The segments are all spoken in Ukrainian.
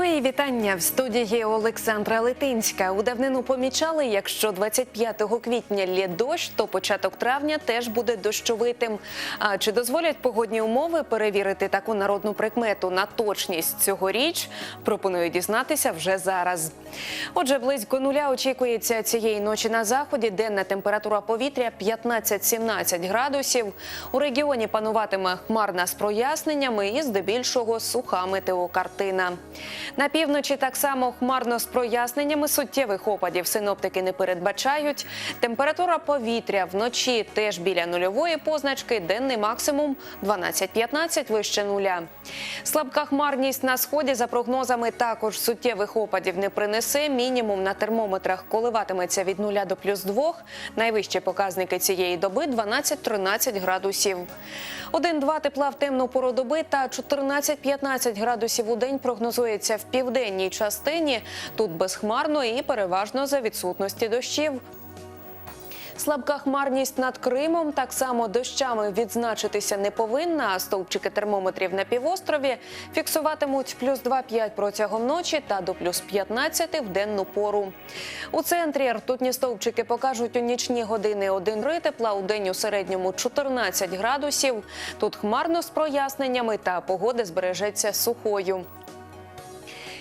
вітання в студії Олександра Литинська. У давнину помічали, якщо 25 квітня лє дощ, то початок травня теж буде дощовитим. А чи дозволять погодні умови перевірити таку народну прикмету на точність цьогоріч? Пропоную дізнатися вже зараз. Отже, близько нуля очікується цієї ночі на заході. Денна температура повітря 15-17 градусів. У регіоні пануватиме хмарна з проясненнями і здебільшого суха метеокартина. На півночі так само хмарно з проясненнями суттєвих опадів синоптики не передбачають. Температура повітря вночі теж біля нульової позначки, денний максимум 12-15 вище нуля. Слабка хмарність на сході за прогнозами також суттєвих опадів не принесе. Мінімум на термометрах коливатиметься від 0 до плюс 2. Найвищі показники цієї доби 12-13 градусів. 1-2 тепла в темну пору доби та 14-15 градусів у день прогнозується в південній частині. Тут безхмарно і переважно за відсутності дощів. Слабка хмарність над Кримом так само дощами відзначитися не повинна. А стовпчики термометрів на півострові фіксуватимуть плюс 2,5 протягом ночі та до плюс 15 в денну пору. У центрі ртутні стовпчики покажуть у нічні години 1 ри тепла, у день у середньому 14 градусів. Тут хмарно з проясненнями та погода збережеться сухою.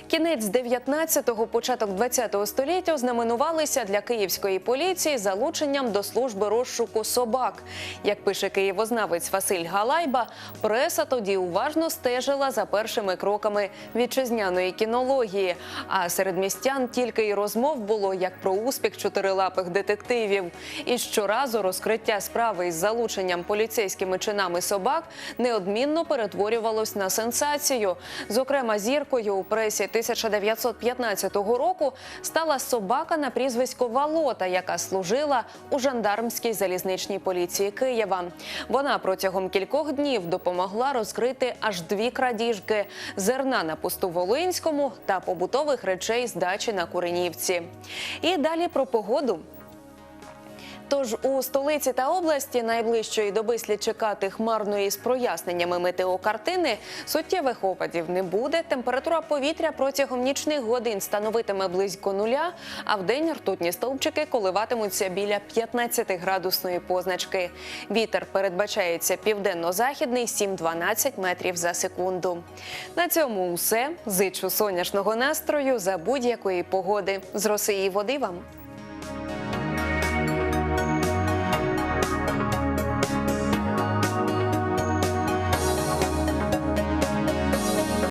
Кінець 19-го, початок 20-го століття знаменувалися для київської поліції залученням до служби розшуку собак. Як пише києвознавець Василь Галайба, преса тоді уважно стежила за першими кроками вітчизняної кінології. А серед містян тільки й розмов було як про успіх чотирилапих детективів. І щоразу розкриття справи із залученням поліцейськими чинами собак неодмінно перетворювалось на сенсацію. Зокрема, зіркою у пресі 1915 року стала собака на прізвисько Валота, яка служила у жандармській залізничній поліції Києва. Вона протягом кількох днів допомогла розкрити аж дві крадіжки зерна на пусту Волинському та побутових речей здачі на Куренівці. І далі про погоду. Тож у столиці та області найближчої доби слід чекати хмарної з проясненнями метеокартини. Суттєвих опадів не буде. Температура повітря протягом нічних годин становитиме близько нуля, а в день ртутні стовпчики коливатимуться біля 15 градусної позначки. Вітер передбачається південно-західний 7-12 метрів за секунду. На цьому усе. Зичу сонячного настрою за будь-якої погоди. З роси і води вам.